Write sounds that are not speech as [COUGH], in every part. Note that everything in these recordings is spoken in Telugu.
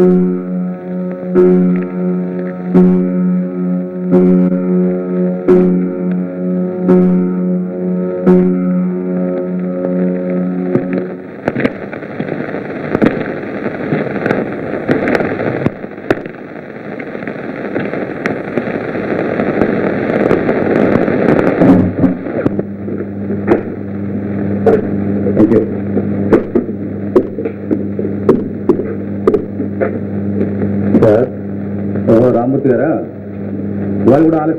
సార్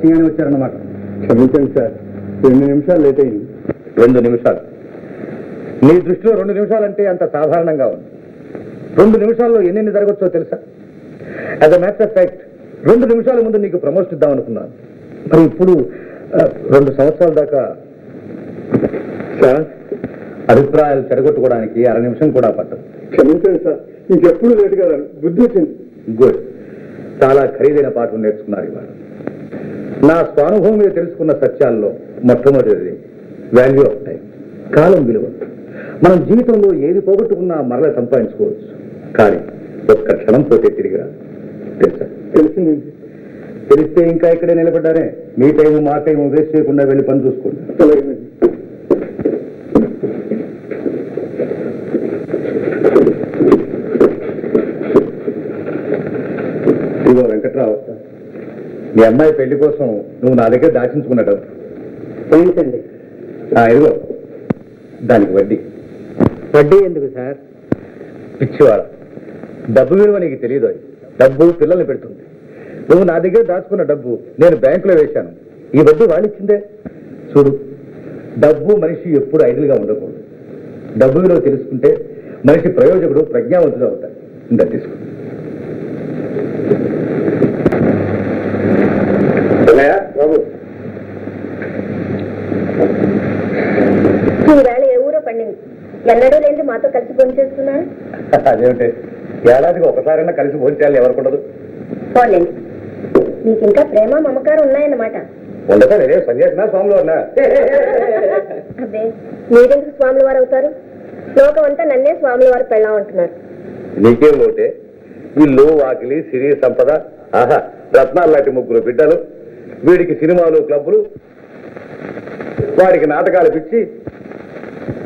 ఆలస్యంగానే వచ్చారన్నమాట. క్షమించండి సార్ రెండు నిమిషాలు లేట్ అయింది. రెండు నిమిషాలు. నీ దృష్టిలో రెండు నిమిషాలంటే అంత సాధారణంగా ఉంది. రెండు నిమిషాల్లో ఎన్నెన్ని జరగచ్చో తెలుసా? As a matter of fact రెండు నిమిషాల ముందు నీకు ప్రమోషన్ ఇద్దాం అనుకున్నాను. మరి ఇప్పుడు రెండు సంవత్సరాల దాకా సార్ అభిప్రాయాలు చెడగొట్టుకోవడానికి అర నిమిషం కూడా పట్టదు. క్షమించండి సార్ ఇంకెప్పుడు లేట్ కదా బుద్ధి వచ్చింది. గుడ్ చాలా ఖరీదైన పాఠం నేర్చుకున్నారు ఇవాళ. నా స్వానుభవం మీద తెలుసుకున్న సత్యాల్లో మొట్టమొదటిది వాల్యూ ఆఫ్ టైం కాలం విలువ. మనం జీవితంలో ఏది పోగొట్టుకున్నా మరల సంపాదించుకోవచ్చు. కానీ ఒక్క క్షణం పోతే తిరిగి రాదు తెలుసా? తెలిసిందండి తెలిస్తే ఇంకా ఇక్కడే నిలబడ్డారే. మీ టైం మా టైం వేస్ట్ చేయకుండా వెళ్ళి పని చూసుకోండి. ఇదిగో వెంకట్రావు మీ అమ్మాయి పెళ్ళి కోసం నువ్వు నా దగ్గర దాచించుకున్న డబ్బు. ఏంటండి ఆ, ఇదిగో దానికి వడ్డీ. వడ్డీ ఎందుకు సార్? పిచ్చివాడ. డబ్బు విలువ నీకు తెలియదు అది. డబ్బు పిల్లల్ని పెడుతుంది. నువ్వు నా దగ్గర దాచుకున్న డబ్బు నేను బ్యాంకులో వేశాను. ఈ వడ్డీ వాడిచ్చిందే చూడు డబ్బు మనిషి ఎప్పుడు ఐడిల్గా ఉండకూడదు. డబ్బు విలువ తెలుసుకుంటే మనిషి ప్రయోజకుడు ప్రజ్ఞావంతుడు అవుతాడు. ఇంకా తీసుకో బాబు ఈవేళ ఏ ఊరో పండింది మాతో కలిసి పని చేస్తున్నారు? [LAUGHS] అదేమిటి? ఏడాదికి ఒకసారైనా కలిసి భోజనాలు ఎవరికుండదు పోలేండి మీకు ఇంకా ప్రేమ మమకారం ఉన్నాయన్నమాట. ఉండదా నేనే సన్యాసినా స్వామిలో ఉన్నా అబ్బే మీరెందుకు స్వాముల వారు అవుతారు? లోకం అంతా నన్నే స్వాముల వారు పెళ్ళాం అంటున్నారు. నీకేం ఓటే ఇల్లు వాకిలి సిరి సంపద ఆహా రత్నాలు లాంటి ముగ్గురు బిడ్డలు వీడికి సినిమాలు క్లబ్బులు వాడికి నాటకాలు పిచ్చి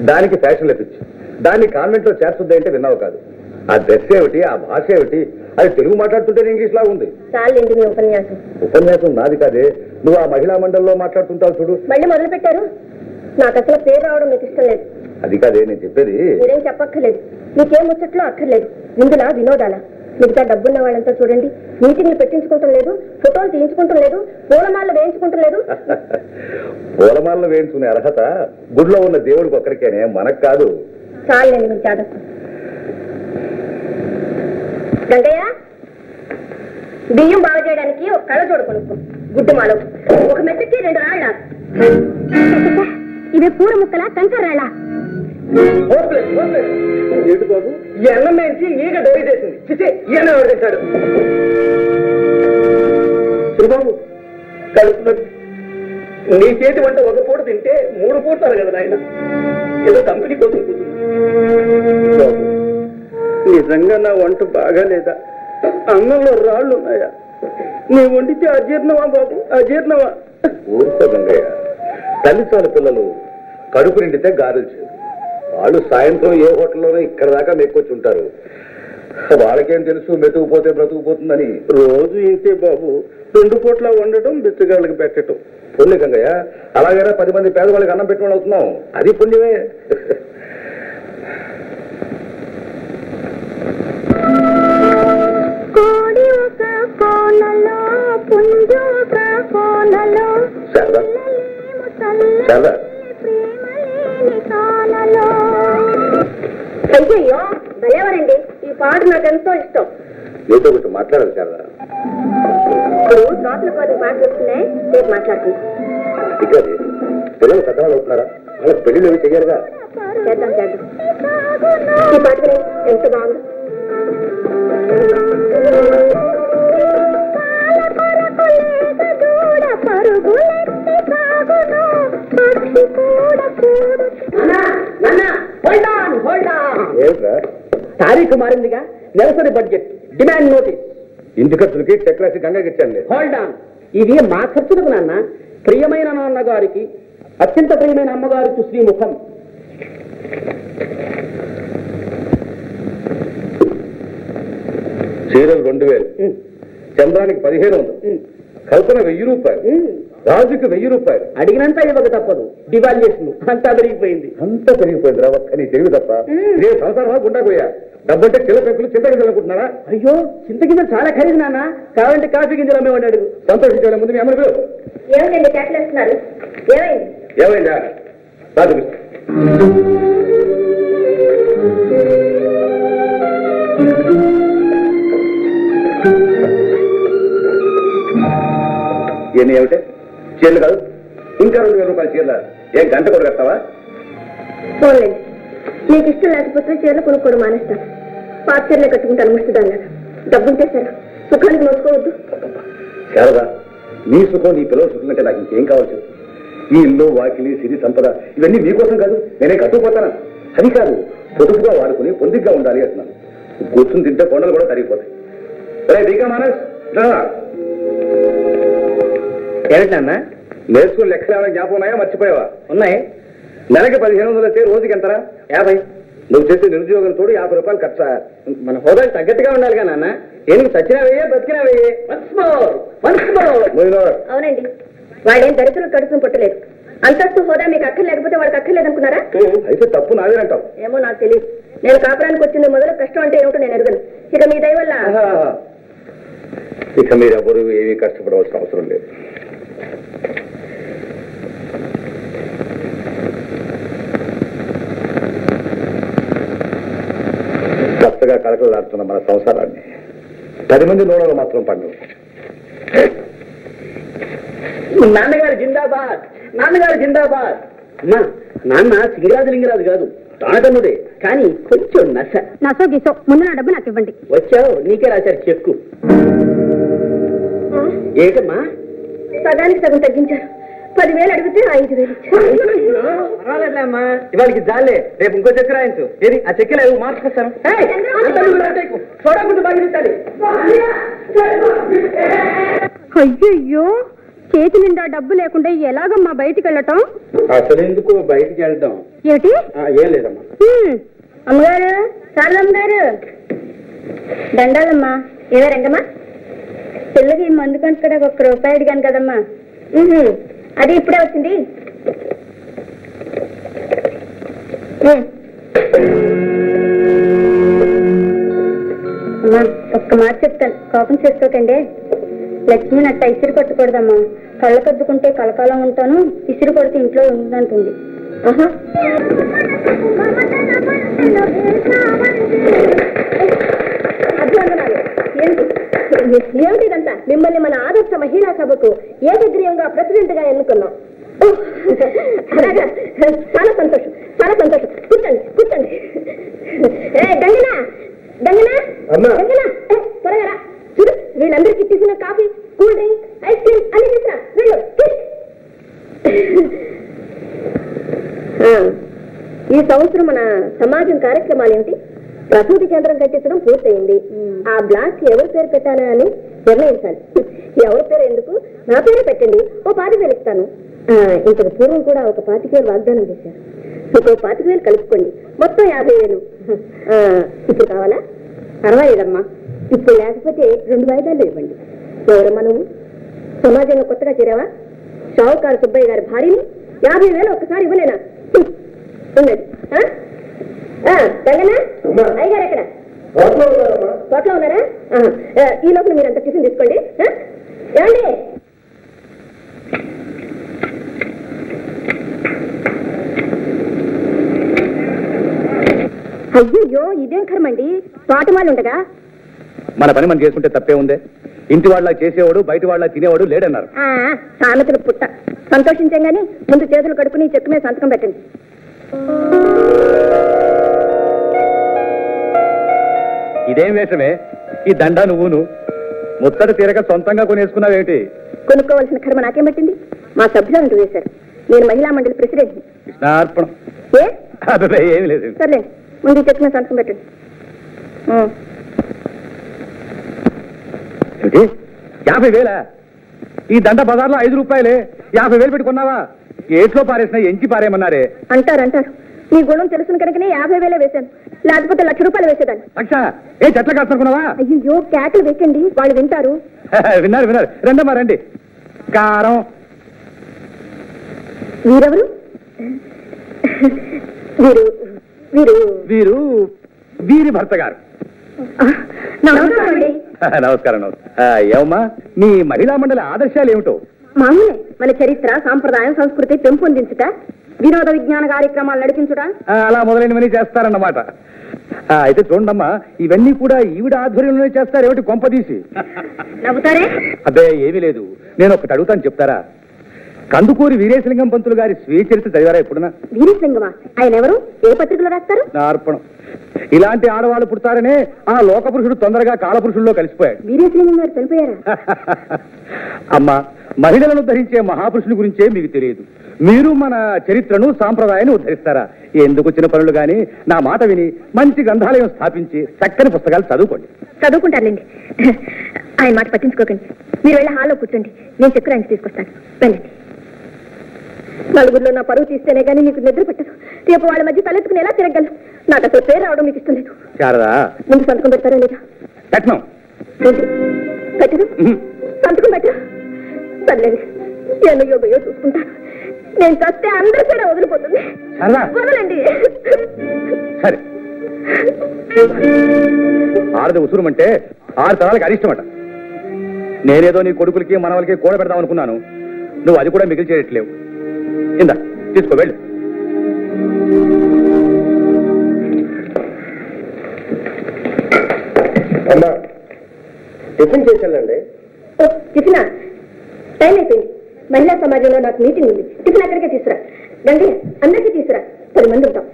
దానికి ఫ్యాషన్లు పిచ్చి. దాన్ని కాన్వెంట్లో చేస్తుంది అంటే విన్నావు కాదు. ఆ డ్రెస్ ఏమిటి ఆ భాష ఏమిటి? అది తెలుగు మాట్లాడుతుంటే ఇంగ్లీష్ లా ఉంది. ఉపన్యాసం. ఉపన్యాసం నాది కాదే. నువ్వు ఆ మహిళా మండలిలో మాట్లాడుతుంటావు చూడు. మళ్ళీ మొదలు పెట్టారు నాకు అసలు పేరు రావడం మీకు ఇష్టం లేదు. అది కాదే నేను చెప్పేది. మీరేం చెప్పక్కర్లేదు. మీకేం ముచ్చట్లో అక్కర్లేదు. ఇందులా వినోదాలా మిగతా డబ్బున్న వాళ్ళంతా చూడండి. మీటింగ్లు పెట్టించుకుంటం లేదు. ఫోటోలు తీయించుకుంటం లేదు. పూలమాలలు వేయించుకుంటం లేదు. [LAUGHS] పూలమాలను వేయించుకునే అర్హత గుడిలో ఉన్న దేవుడికి ఒక్కరికేనే మనకు కాదు. చాలండి మీకు జాగ్రత్త. గంగయ్య బియ్యం బాగు చేయడానికి ఒక కళ్ళ చూడ కొనుక్కో. గుడ్డు ఒక మెత్తకి రెండు రాళ్ళ. ఇవి పూర ముక్కల కంకర రాళ్ళ. ఏంటి బాబు? ఈ అన్నం వేయించి ఈగ డైరీ చేసింది. చిచి ఈ అన్నం చేశాడు శ్రీబాబు కడుపు నీ చేతి వంట ఒక పూట తింటే మూడు పూటలు కదా నాయన? ఏదో కంపెనీ కోసం నిజంగా నా వంట బాగా లేదా అన్నంలో రాళ్ళు ఉన్నాయా నీ వండితే అజీర్ణమా బాబు? అజీర్ణమా? ఊరుకో గంగయ్య. పిల్లలు. కడుపు నిండితే గారెలు చేయరు వాళ్ళు సాయంత్రం ఏ హోటల్లోనో ఇక్కడ దాకా మెక్కొచ్చి ఉంటారు. వాళ్ళకేం తెలుసు మెతుకుపోతే బ్రతుకుపోతుందని? రోజు ఇంతే బాబు. రెండు పూట్ల వండటం బిచ్చగాళ్ళకి పెట్టడం పుణ్య గంగయ్య. అలాగైనా పది మంది పేదవాళ్ళకి అన్నం పెట్టుకోవాలి అవుతున్నాం. అది పుణ్యమే. నీతో కొంచెం మాట్లాడాలి శారదా. పిల్లలు పెద్దవాళ్ళు అవుతున్నారా? వాళ్ళకి పెళ్ళిళ్ళు ఏమి చెయ్యారుగా? చేద్దాం చేద్దాం. ఈ పాట వినండి, ఎంత బాగుంది. ఏమిట్రా? తారీఖు మారిందిగా నెలసరి బడ్జెట్ డిమాండ్ నోటీస్ ఇంటి ఖర్చులకి చెక్ రాసి గంగకి ఇచ్చాను హోల్డ్ ఆన్ ఇది మా ఖర్చులకు నాన్న. ప్రియమైన నాన్నగారికి అత్యంత ప్రియమైన అమ్మగారికి శ్రీముఖం. చీరలు రెండు వేలు. చంద్రానికి పదిహేను వందలు. కల్పన వెయ్యి రూపాయలు. రాజుకి వెయ్యి రూపాయలు. అడిగినంత ఇవ్వక తప్పదు. డివాల్యుయేషన్. అంతా పెరిగిపోయింది. అంతా పెరిగిపోయింది రా ఒక్క నీ తెలివి తప్ప. నేను సంవత్సరాలు గుండా పోయా డబ్బంటే చిల్ల పెంకులు చింత గింజలనుకుంటున్నారా అయ్యో చింత గింజలు చాలా ఖరీదు నాన్న. కావాలంటే కాఫీ గింజలు అమ్మేవాడు అడుగు. సంతోషించే ముందు మీ. ఏమిటండి కేకలేస్తున్నారు ఏమైంది? ఏమైందా? రాజు ఎన్ని ఏమిటే? చీరలు కాదు ఇంకా రెండు వేల రూపాయల చీరల. ఏం గంట కూడా కడతావా నీకు ఇష్టం లేకపోతే చీరలు కొనుక్కోవడం మానేస్తాను పాత చీరలే కట్టుకుంటాను ముస్తుదాన్నాను డబ్బుంటే సరే. సుఖానికి నోచుకోవద్దు. శారదా నీ సుఖం నీ పిల్లల సుఖం అంటే నాకు ఇంకేం కావచ్చు ఈ ఇల్లు వాకిలి సిరి సంపద ఇవన్నీ నీకోసం కాదు నేనే కట్టుకుపోతానా? అది కాదు పొదుపుగా వాడుకుని పొందిగ్గా ఉండాలి అంటున్నాను. కూర్చుని తింటే కొండలు కూడా తరిగిపోతాయి. రే దీకా మానస్. ఏమిటి నాన్న? నేర్చుకుని లెక్కలు ఏమైనా జ్ఞాపకం ఉన్నాయా? మర్చిపోయావా? ఉన్నాయి. నెలకి పదిహేను వందలు అయితే రోజుకి ఎంతరా? యాభై. నువ్వు చేసే నిరుద్యోగం తోడు యాభై రూపాయలు ఖర్చా. మన హోదాకి తగ్గట్టుగా ఉండాలిగా నాన్న. ఏనుగు చచ్చినా వెయ్యే బతికినా వెయ్యే వన్స్ మోర్ వన్స్ మోర్ పోయినోడు. అవునండి. వాడేం దరిద్రులు కడుపును పుట్టలేదు. అంతస్తు హోదా మీకు అక్కర్ లేకపోతే వాడికి అక్కర్లేదు అనుకున్నారా అయితే తప్పు నాదేనంటావు ఏమో నాకు తెలియదు నేను కాపురానికి వచ్చింది మొదలు కష్టం అంటే ఏమిటో నేను ఎరగను. ఇక మీ దయ వల్ల. ఇక మీరు ఎవరు ఏమీ కష్టపడవలసిన అవసరం లేదు. కొత్తగా కలకలాడుతున్న మన సంసారాన్ని. పది మంది నోడలు మాత్రం పండు. నాన్నగారు జిందాబాద్! నాన్నగారు జిందాబాద్! అమ్మా నాన్న సింగరాజు లింగరాజు కాదు తానకన్నుడే కానీ కొంచెం నశ నాసో గీసో ముందు నా డబ్బు నాకు ఇవ్వండి. వచ్చావు నీకే రాశారు చెక్కు. ఏటమ్మా సగానికి సగం తగ్గించారు. పదివేలు అడిగితే ఐదు వేలు ఇవాళకి జాలే. రేపు ఇంకో చెక్ రాయించు ఏది? ఆ చెక్కలు ఏవో మార్చుకొస్తాను అయ్యయ్యో! చేతి నిండా డబ్బు లేకుండా ఎలాగమ్మా బయటికి వెళ్ళటం? అసలు ఎందుకు బయటికి వెళ్తాం ఏమిటి? ఏం లేదమ్మా. అమ్మగారు శారదమ్మ గారు. దండాలమ్మా. ఏదో రంగమ్మా పిల్లకి మందు కనుక ఒక్క రూపాయి అడిగాను కదమ్మా. అది ఇప్పుడే వచ్చింది. అమ్మా ఒక్క మాట చెప్తాను. కోపం చేసుకోకండి. లక్ష్మి నట్ట ఇసిరి కొట్టకూడదమ్మా. కళ్ళ కద్దుకుంటే కలకాలం ఉంటాను. ఇసిరి కొడితే ఇంట్లో ఉందంటుంది ఆహా. ఏంటి? ఏమిటి ఇదంతా మిమ్మల్ని మన ఆదర్శ మహిళా సభకు ఏకగ్రీయంగా ప్రెసిడెంట్గా ఎన్నుకున్నాం చాలా సంతోషం చాలా సంతోషం. కూర్చోండి కూర్చోండి. ఏ గంగనా గంగనా. గంగనా. త్వరగా. చూడు వీళ్ళందరికీ తీసిన coffee cool drink ice cream అన్ని తీసుకురా. వెళ్ళు ఈ సంవత్సరం మన సమాజం కార్యక్రమాలు ఏమిటి ప్రసూతి కేంద్రం కట్టించడం పూర్తయింది. ఆ బ్లాక్ ఎవరి పేరు పెట్టాలా అని నిర్ణయించాలి. [LAUGHS] ఎవరి పేరు ఎందుకు? నా పేరే పెట్టండి. ఓ పాతిక వేలు ఇస్తాను. ఇంతకు పూర్వం కూడా ఒక పాతిక వేలు వాగ్దానం చేశారు. ఇంకో పాతిక వేలు కలుపుకోండి. మొత్తం యాభై వేలు. [LAUGHS] ఆ, ఇప్పుడు కావాలా? పర్వాలేదమ్మా. ఇప్పుడు లేకపోతే రెండు వాయిదాలు ఇవ్వండి. ఎవరమ్మా నువ్వు? సమాజంలో కొత్తగా చేరావా? షావుకారు సుబ్బయ్య గారి భార్యని యాభై వేలు ఒక్కసారి ఇవ్వలేనా. [LAUGHS] ఉన్నది. ఎక్కడ? తోటలో ఉన్నారా ఈ లోపల మీరు అంత టిఫిన్ తీసుకోండి? ఏమండి? అయ్యో ఇదేం కర్మండి? తోటమాలు ఉండగా? మన పని మనం చేసుకుంటే తప్పే ఉందే. ఇంటి వాళ్ళ చేసేవాడు బయట వాళ్ళ తినేవాడు లేడన్నారు. సామెతలు పుట్ట. సంతోషించాం గాని ముందు చేతులు కడుక్కుని చెక్కు మీద సంతకం పెట్టండి. ఇదేం వేషమే? ఈ దండ నువ్వును. ముత్తట తీరక సొంతంగా కొనేసుకున్నావేమిటి కొనుక్కోవాల్సిన కర్మ నాకేం పట్టింది? మా సభ్యులంటూ వేశారు. నేను మహిళా మండలి ప్రెసిడెంట్ కృష్ణార్పణం. ఏ? అదే ఏమి లేదు. సర్లేండి ముందు మీద సంతకం పెట్టండి. యాభై వేలా? ఈ దండ బజార్లో ఐదు రూపాయలే. యాభై వేలు పెట్టుకున్నావా ఏట్లో పారేసినా ఎంచి పారేయమన్నారే. అంటారు అంటారు. నీ గుణం తెలుసును కనుకనే యాభై వేలే వేశాను. లేకపోతే లక్ష రూపాయలు వేసేదాన్ని. లక్ష ఏ చెట్ల కాస్తునుకున్నావా అయ్యో వేకండి వాళ్ళు వింటారు. [LAUGHS] విన్నారు విన్నారు. రండమ్మా రండి. కారం. వీరెవరు? వీరు వీరు. వీరు వీరి భర్త గారు. నమస్కారం అండి. [LAUGHS] నమస్కారం ఏమమ్మా మీ మహిళా మండలి ఆదర్శాలు ఏమిటో? మామూలే. మన చరిత్ర సాంప్రదాయం సంస్కృతి పెంపొందించుట. వినోద విజ్ఞాన కార్యక్రమాలు నడిపించుట? అలా మొదలైనవన్నీ చేస్తారన్నమాట. అయితే చూడమ్మా ఇవన్నీ కూడా ఈవిడ ఆధ్వర్యంలోనే చేస్తారు ఏమిటి కొంపదీసి నవ్వుతారే? అబ్బే ఏమీ లేదు. నేను ఒకటి అడుగుతాను చెప్తారా? కందుకూరి వీరేశలింగం పంతులు గారి స్వీయ చరిత్ర చదివారా ఎప్పుడునా వీరేశలింగమా? ఆయన ఎవరు? ఏ పత్రికలో రాస్తారు? నా అర్పణం. ఇలాంటి ఆడవాళ్ళు పుడతారనే ఆ లోక పురుషుడు తొందరగా కాలపురుషుల్లో కలిసిపోయాడు. వీరేశలింగం గారు చనిపోయారా? [LAUGHS] అమ్మా మహిళలను ధరించే మహాపురుషుని గురించే మీకు తెలియదు. మీరు మన చరిత్రను సాంప్రదాయాన్ని ఉద్ధరిస్తారా? ఎందుకు వచ్చిన పనులు గాని? నా మాట విని మంచి గ్రంథాలయం స్థాపించి చక్కని పుస్తకాలు చదువుకోండి. చదువుకుంటారులేండి. ఆయన మాట పట్టించుకోకండి. మీరు వెళ్ళి హాల్లో కూర్చోండి. నేను చక్కెర ఆయన తీసుకొస్తాను. వెళ్ళండి. నలుగురిలో నా పరువు తీస్తేనే కానీ మీకు నిద్ర పట్టదు. రేపు వాళ్ళ మధ్య తలెత్తుకుని ఎలా తిరగలను నాకు అసలు పేరు రావడం మీకు ఇష్టం లేదు. శారదా. ముందు సంతకం పెడతారా లేదా? కట్నం. సంతకం పెట్టరా సర్లేదు నేను యోగయో చూసుకుంటాను. నేను చస్తే అందరి పేర వదిలిపోతుంది. శారదా వదలండి. సరే. ఆడది ఉసురుమంటే ఆరు తరాలకి అరిష్టమట. నేనేదో నీ కొడుకులకి మనవలకి కూడ పెడదాం అనుకున్నాను. నువ్వు అది కూడా మిగిలి చేయట్లేవు ఇందా తీసుకో వెళ్ళు. అమ్మా టిఫిన్ చేశానండి టిఫినా? టైం అయిపోయింది. మహిళా సమాజంలో నాకు మీటింగ్ ఉంది. టిఫిన్ అక్కడికే తీసుకురా. గండి అందరికీ తీసుకురా. పది మంది ఉంటాం.